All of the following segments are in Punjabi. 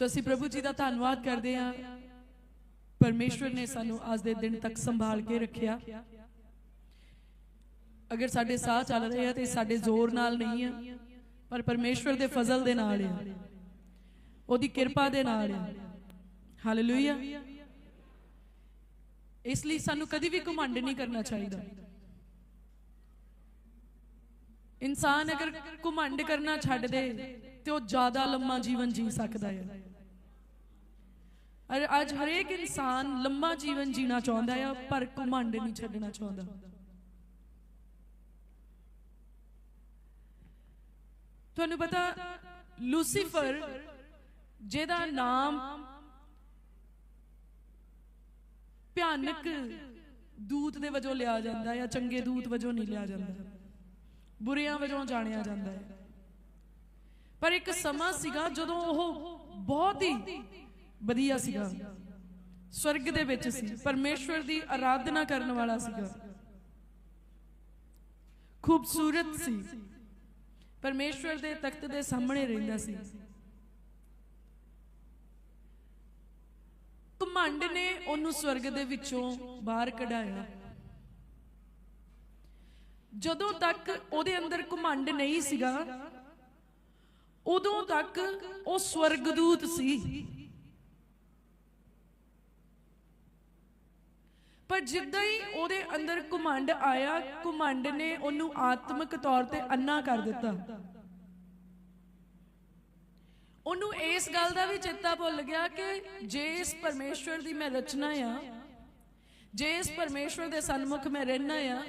ਸੋ ਅਸੀਂ ਪ੍ਰਭੂ ਜੀ ਦਾ ਧੰਨਵਾਦ ਕਰਦੇ ਹਾਂ। ਪਰਮੇਸ਼ਵਰ ਨੇ ਸਾਨੂੰ ਅੱਜ ਦੇ ਦਿਨ ਤੱਕ ਸੰਭਾਲ ਕੇ ਰੱਖਿਆ। ਅਗਰ ਸਾਡੇ ਸਾਹ ਚੱਲ ਰਹੇ ਆ ਤੇ ਸਾਡੇ ਜ਼ੋਰ ਨਾਲ ਨਹੀਂ ਆ, ਪਰ ਪਰਮੇਸ਼ਵਰ ਦੇ ਫਜ਼ਲ ਦੇ ਨਾਲ ਆ। ਉਹਦੀ ਕਿਰਪਾ ਦੇ ਨਾਲ ਆ। ਹਾਲੇਲੂਇਆ ਇਸ ਲਈ ਸਾਨੂੰ ਕਦੀ ਵੀ ਘਮੰਡ ਨਹੀਂ ਕਰਨਾ ਚਾਹੀਦਾ। ਇਨਸਾਨ ਅਗਰ ਘਮੰਡ ਕਰਨਾ ਛੱਡ ਦੇ, ਤੇ ਉਹ ਜ਼ਿਆਦਾ ਲੰਮਾ ਜੀਵਨ ਜੀ ਸਕਦਾ ਹੈ ਅਰ ਅੱਜ ਹਰੇਕ ਇਨਸਾਨ ਲੰਮਾ ਜੀਵਨ ਜੀਣਾ ਚਾਹੁੰਦਾ ਹੈ ਪਰ ਘਮੰਡ ਨਹੀਂ ਛੱਡਣਾ ਚਾਹੁੰਦਾ। ਤੁਹਾਨੂੰ ਪਤਾ, ਲੂਸੀਫਰ, ਜਿਹਦਾ ਨਾਮ ਭਿਆਨਕ ਦੂਤ ਦੇ ਵਜੋਂ ਲਿਆ ਜਾਂਦਾ ਹੈ ਚੰਗੇ ਦੂਤ ਵਜੋਂ ਨਹੀਂ ਲਿਆ ਜਾਂਦਾ, ਬੁਰਿਆਂ ਵਜੋਂ ਜਾਣਿਆ ਜਾਂਦਾ ਹੈ। ਪਰ ਇੱਕ ਸਮਾਂ ਸੀਗਾ ਜਦੋਂ ਉਹ ਬਹੁਤ ਹੀ ਵਧੀਆ ਸੀਗਾ। ਸਵਰਗ ਦੇ ਵਿੱਚ ਸੀ। ਪਰਮੇਸ਼ਵਰ ਦੀ ਆਰਾਧਨਾ ਕਰਨ ਵਾਲਾ ਸੀਗਾ। ਖੂਬਸੂਰਤ ਸੀ। ਪਰਮੇਸ਼ਵਰ ਦੇ ਤਖਤ ਦੇ ਸਾਹਮਣੇ ਰਹਿੰਦਾ ਸੀ। ਘਮੰਡ ਨੇ ਉਹਨੂੰ ਸਵਰਗ ਦੇ ਵਿੱਚੋਂ ਬਾਹਰ ਕਢਾਇਆ। ਜਦੋਂ ਤੱਕ ਉਹਦੇ ਅੰਦਰ ਘਮੰਡ ਨਹੀਂ ਸੀਗਾ, ਉਦੋਂ ਤੱਕ ਉਹ ਸਵਰਗਦੂਤ ਸੀ। ਪਰ ਜਿੱਦਾਂ ਹੀ ਉਹਦੇ ਅੰਦਰ ਘਮੰਡ ਆਇਆ, ਘਮੰਡ ਨੇ ਉਹਨੂੰ ਆਤਮਿਕ ਤੌਰ ਤੇ ਅੰਨਾ ਕਰ ਦਿੱਤਾ। ਉਹਨੂੰ ਇਸ ਗੱਲ ਦਾ ਵੀ ਚੇਤਾ ਭੁੱਲ ਗਿਆ ਕਿ ਜੇ ਇਸ ਪਰਮੇਸ਼ਵਰ ਦੀ ਮੈਂ ਰਚਨਾ ਆ, ਜੇ ਇਸ ਪਰਮੇਸ਼ਵਰ ਦੇ ਸਨਮੁਖ ਮੈਂ ਰਹਿਣਾ ਆ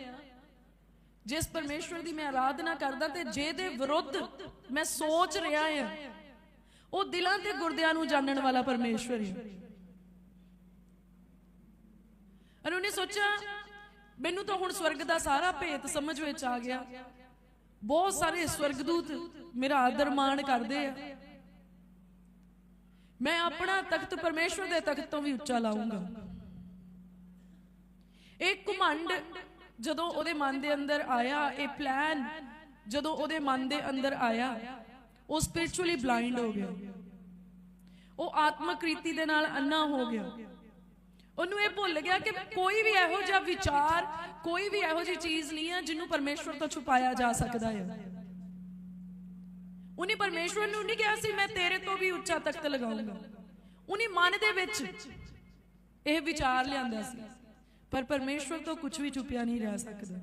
ਜਿਸ ਪਰਮੇਸ਼ਵਰ ਦੀ ਮੈਂ ਆਰਾਧਨਾ ਕਰਦਾ ਤੇ ਜੇ ਦੇ ਵਿਰੁੱਧ ਮੈਂ ਸੋਚ ਰਿਹਾ ਆ, ਉਹ ਦਿਲਾਂ ਤੇ ਗੁਰਦਿਆਂ ਨੂੰ ਜਾਣਨ ਵਾਲਾ ਪਰਮੇਸ਼ਵਰ ਹੈ ਅਰ ਉਹਨੇ ਸੋਚਿਆ, ਮੈਨੂੰ ਤਾਂ ਹੁਣ ਸਵਰਗ ਦਾ ਸਾਰਾ ਭੇਤ ਸਮਝ ਵਿੱਚ ਆ ਗਿਆ। ਬਹੁਤ ਸਾਰੇ ਸਵਰਗਦੂਤ ਮੇਰਾ ਆਦਰ ਮਾਣ ਕਰਦੇ ਆ। ਮੈਂ ਆਪਣਾ ਤਖਤ ਪਰਮੇਸ਼ਵਰ ਦੇ ਤਖਤ ਤੋਂ ਵੀ ਉੱਚਾ ਲਾਉਂਗਾ ਇਹ ਘਮੰਡ ਜਦੋਂ ਉਹਦੇ ਮਨ ਦੇ ਅੰਦਰ ਆਇਆ, ਇਹ ਪਲਾਨ ਜਦੋਂ ਉਹਦੇ ਮਨ ਦੇ ਅੰਦਰ ਆਇਆ, ਉਹ ਸਪਿਰਚੁਅਲੀ ਬਲਾਈਂਡ ਹੋ ਗਿਆ। ਉਹ ਆਤਮਿਕ ਰੀਤੀ ਦੇ ਨਾਲ ਅੰਨਾ ਹੋ ਗਿਆ। ਉਹਨੂੰ ਇਹ ਭੁੱਲ ਗਿਆ ਕਿ ਕੋਈ ਵੀ ਇਹੋ ਜਿਹਾ ਵਿਚਾਰ, ਕੋਈ ਵੀ ਇਹੋ ਜਿਹੀ ਚੀਜ਼ ਨਹੀਂ ਹੈ ਜਿਹਨੂੰ ਪਰਮੇਸ਼ਵਰ ਤੋਂ ਛੁਪਾਇਆ ਜਾ ਸਕਦਾ ਹੈ ਉਹਨੇ ਪਰਮੇਸ਼ਵਰ ਨੂੰ ਨਹੀਂ ਕਿਹਾ ਸੀ, ਮੈਂ ਤੇਰੇ ਤੋਂ ਵੀ ਉੱਚਾ ਤਖਤ ਲਗਾਉਂਗਾ। ਉਹਨੇ ਮਨ ਦੇ ਵਿੱਚ ਇਹ ਵਿਚਾਰ ਲਿਆਂਦਾ ਸੀ, ਪਰ ਪਰਮੇਸ਼ਵਰ ਤੋਂ ਕੁਝ ਵੀ ਛੁਪਿਆ ਨਹੀਂ ਰਹਿ ਸਕਦਾ।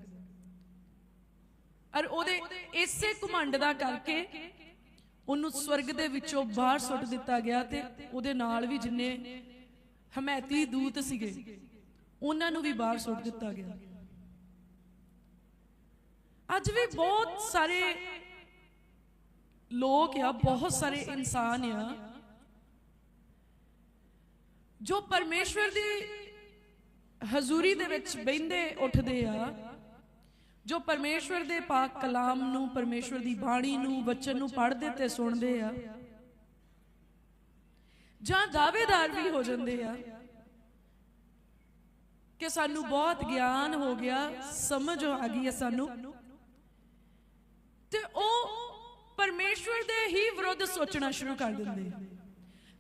ਔਰ ਉਹਦੇ ਇਸੇ ਘਮੰਡ ਦਾ ਕਰਕੇ ਉਹਨੂੰ ਸਵਰਗ ਦੇ ਵਿੱਚੋਂ ਬਾਹਰ ਸੁੱਟ ਦਿੱਤਾ ਗਿਆ ਤੇ ਉਹਦੇ ਨਾਲ ਵੀ ਜਿੰਨੇ ਹਮੈਤੀ ਦੂਤ ਸੀਗੇ। ਉਹਨਾਂ ਨੂੰ ਵੀ ਬਾਹਰ ਸੁੱਟ ਦਿੱਤਾ ਗਿਆ। ਅੱਜ ਵੀ ਬਹੁਤ ਸਾਰੇ ਲੋਕ ਆ ਬਹੁਤ ਸਾਰੇ ਇਨਸਾਨ ਆ ਜੋ ਪਰਮੇਸ਼ਵਰ ਦੀ ਹਜ਼ੂਰੀ ਦੇ ਵਿੱਚ ਬੈੰਦੇ ਉੱਠਦੇ ਆ ਜੋ ਪਰਮੇਸ਼ਵਰ ਦੇ ਪਾਕ ਕਲਾਮ ਨੂੰ ਪਰਮੇਸ਼ਵਰ ਦੀ ਬਾਣੀ ਨੂੰ ਵਚਨ ਨੂੰ ਪੜ੍ਹਦੇ ਤੇ ਸੁਣਦੇ ਆ। ਜਾਂ ਦਾਅਵੇਦਾਰ ਵੀ ਹੋ ਜਾਂਦੇ ਆ। ਕਿ ਸਾਨੂੰ ਬਹੁਤ ਗਿਆਨ ਹੋ ਗਿਆ, ਸਮਝ ਆ ਗਈ ਹੈ ਸਾਨੂੰ। ਤੇ ਉਹ ਪਰਮੇਸ਼ਵਰ ਦੇ ਹੀ ਵਿਰੁੱਧ ਸੋਚਣਾ ਸ਼ੁਰੂ ਕਰ ਦਿੰਦੇ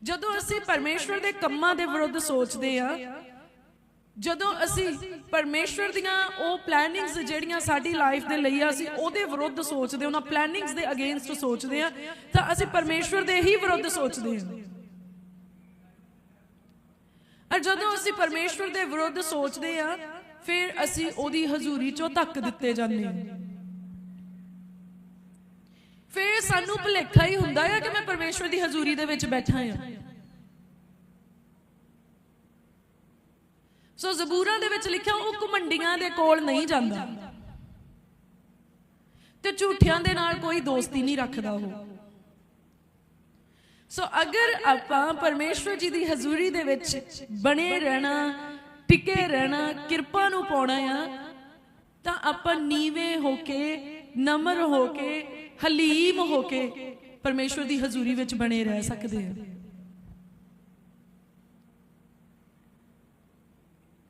ਜਦੋਂ ਅਸੀਂ ਪਰਮੇਸ਼ਵਰ ਦੇ ਕੰਮਾਂ ਦੇ ਵਿਰੁੱਧ ਸੋਚਦੇ ਆ, ਜਦੋਂ ਅਸੀਂ ਪਰਮੇਸ਼ਵਰ ਦੀਆਂ ਉਹ ਪਲੈਨਿੰਗਸ ਜਿਹੜੀਆਂ ਸਾਡੀ ਲਾਈਫ ਦੇ ਲਈ ਆ, ਅਸੀਂ ਉਹਦੇ ਵਿਰੁੱਧ ਸੋਚਦੇ, ਉਹਨਾਂ ਪਲੈਨਿੰਗਸ ਦੇ ਅਗੇਂਸਟ ਸੋਚਦੇ ਆ, ਤਾਂ ਅਸੀਂ ਪਰਮੇਸ਼ਵਰ ਦੇ ਹੀ ਵਿਰੁੱਧ ਸੋਚਦੇ ਹਾਂ ਔਰ ਜਦੋਂ ਅਸੀਂ ਪਰਮੇਸ਼ਵਰ ਦੇ ਵਿਰੁੱਧ ਸੋਚਦੇ ਆ ਫਿਰ ਅਸੀਂ ਉਹਦੀ ਹਜ਼ੂਰੀ ਚੋਂ ਧੱਕ ਦਿੱਤੇ ਜਾਂਦੇ ਹਾਂ। ਫਿਰ ਸਾਨੂੰ ਭੁਲੇਖਾ ਹੀ ਹੁੰਦਾ ਹੈ ਕਿ ਮੈਂ ਪਰਮੇਸ਼ਵਰ ਦੀ ਹਜ਼ੂਰੀ ਦੇ ਵਿੱਚ ਬੈਠਾ ਹਾਂ। ਸੋ ਜ਼ਬੂਰਾਂ ਦੇ ਵਿੱਚ ਲਿਖਿਆ ਉਹ ਘਮੰਡੀਆਂ ਦੇ ਕੋਲ ਨਹੀਂ ਜਾਂਦਾ। ਤੇ ਝੂਠਿਆਂ ਦੇ ਨਾਲ ਕੋਈ ਦੋਸਤੀ ਨਹੀਂ ਰੱਖਦਾ ਉਹ। ਸੋ ਅਗਰ ਆਪਾਂ ਪਰਮੇਸ਼ਵਰ ਜੀ ਦੀ ਹਜ਼ੂਰੀ ਦੇ ਵਿੱਚ ਬਣੇ ਰਹਿਣਾ ਟਿਕੇ ਰਹਿਣਾ ਕਿਰਪਾ ਨੂੰ ਪਾਉਣਾ ਆ ਤਾਂ ਆਪਾਂ ਨੀਵੇਂ ਹੋ ਕੇ ਨਮਰ ਹੋ ਕੇ ਹਲੀਮ ਹੋ ਕੇ ਪਰਮੇਸ਼ਵਰ ਦੀ ਹਜ਼ੂਰੀ ਵਿੱਚ ਬਣੇ ਰਹਿ ਸਕਦੇ ਹਾਂ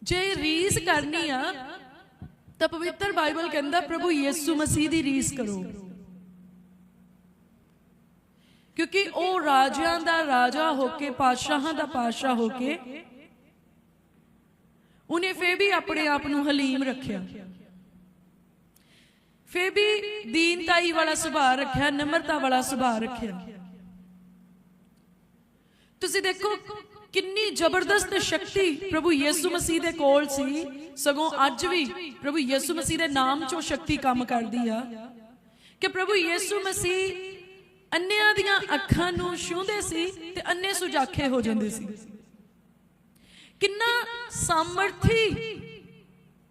ਜੇ ਰੀਸ ਕਰਨੀ ਆ ਤਾਂ ਪਵਿੱਤਰ ਬਾਈਬਲ ਕਹਿੰਦਾ ਪ੍ਰਭੂ ਯਿਸੂ ਮਸੀਹ ਦੀ ਰੀਸ ਕਰੋ ਕਿਉਂਕਿ ਉਹ ਰਾਜਿਆਂ ਦਾ ਰਾਜਾ ਹੋ ਕੇ ਪਾਤਸ਼ਾਹਾਂ ਦਾ ਪਾਤਸ਼ਾਹ ਹੋ ਕੇ। ਉਹਨੇ ਫੇਰ ਵੀ ਆਪਣੇ ਆਪ ਨੂੰ ਹਲੀਮ ਰੱਖਿਆ। ਫੇਰ ਵੀ ਦੀਨਤਾਈ ਵਾਲਾ ਸੁਭਾਅ ਰੱਖਿਆ ਨਮਰਤਾ ਵਾਲਾ ਸੁਭਾਅ ਰੱਖਿਆ। ਤੁਸੀਂ ਦੇਖੋ ਕਿੰਨੀ ਜ਼ਬਰਦਸਤ ਸ਼ਕਤੀ ਪ੍ਰਭੂ ਯਿਸੂ ਮਸੀਹ ਦੇ ਕੋਲ ਸੀ। ਸਗੋਂ ਅੱਜ ਵੀ ਪ੍ਰਭੂ ਯਿਸੂ ਮਸੀਹ ਦੇ ਨਾਮ ਚੋਂ ਸ਼ਕਤੀ ਕੰਮ ਕਰਦੀ ਆ। ਕਿ ਪ੍ਰਭੂ ਯਿਸੂ ਮਸੀਹ ਅੰਨਿਆਂ ਦੀਆਂ ਅੱਖਾਂ ਨੂੰ ਛੂੰਹਦੇ ਸੀ ਤੇ ਅੰਨੇ ਸੁਜਾਖੇ ਹੋ ਜਾਂਦੇ ਸੀ। ਕਿੰਨਾ ਸਾਮਰਥੀ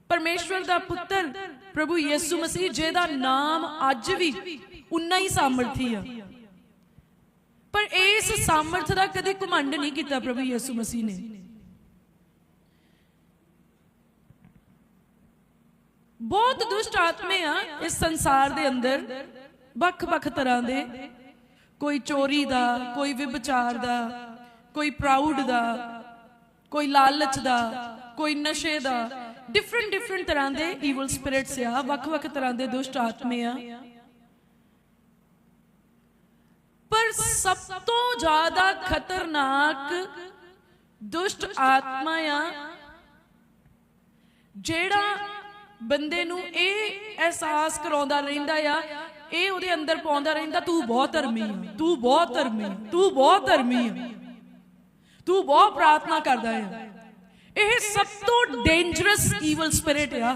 ਪਰਮੇਸ਼ਵਰ ਦਾ ਪੁੱਤਰ ਪ੍ਰਭੂ ਯਿਸੂ ਮਸੀਹ, ਜਿਹਦਾ ਨਾਮ ਅੱਜ ਵੀ ਉਨਾ ਹੀ ਸਾਮਰਥੀ ਆ। ਪਰ ਇਸ ਸਾਮਰਥ ਦਾ ਕਦੇ ਘਮੰਡ ਨਹੀਂ ਕੀਤਾ ਪ੍ਰਭੂ ਯਿਸੂ ਮਸੀਹ ਨੇ। ਬਹੁਤ ਦੁਸ਼ਟ ਆਤਮੇ ਆ ਇਸ ਸੰਸਾਰ ਦੇ ਅੰਦਰ, ਵੱਖ-ਵੱਖ ਤਰ੍ਹਾਂ ਦੇ। ਕੋਈ ਚੋਰੀ ਦਾ, ਕੋਈ ਵਿਭਚਾਰ ਦਾ, ਕੋਈ ਪ੍ਰਾਊਡ ਦਾ, ਕੋਈ ਲਾਲਚ ਦਾ, ਕੋਈ ਨਸ਼ੇ ਦਾ ਡਿਫਰੈਂਟ ਡਿਫਰੈਂਟ ਤਰ੍ਹਾਂ ਦੇ ਈਵਲ ਸਪਿਰਿਟਸ ਆ, ਵੱਖ-ਵੱਖ ਤਰ੍ਹਾਂ ਦੇ ਦੁਸ਼ਟ ਆਤਮੇ ਆ। ਪਰ ਸਭ ਤੋਂ ਜ਼ਿਆਦਾ ਖਤਰਨਾਕ ਦੁਸ਼ਟ ਆਤਮਾ ਆ, ਜਿਹੜਾ ਬੰਦੇ ਨੂੰ ਇਹ ਅਹਿਸਾਸ ਕਰਾਉਂਦਾ ਰਹਿੰਦਾ ਆ ਇਹ ਉਹਦੇ ਅੰਦਰ ਪਾਉਂਦਾ ਰਹਿੰਦਾ, ਤੂੰ ਬਹੁਤ ਧਰਮੀ ਆ, ਤੂੰ ਬਹੁਤ ਧਰਮੀ ਤੂੰ ਬਹੁਤ ਧਰਮੀ ਆ, ਤੂੰ ਬਹੁਤ ਪ੍ਰਾਰਥਨਾ ਕਰਦਾ ਹੈ ਇਹ ਸਭ ਤੋਂ ਡੇਂਜਰਸ ਈਵਲ ਸਪਿਰਿਟ ਆ।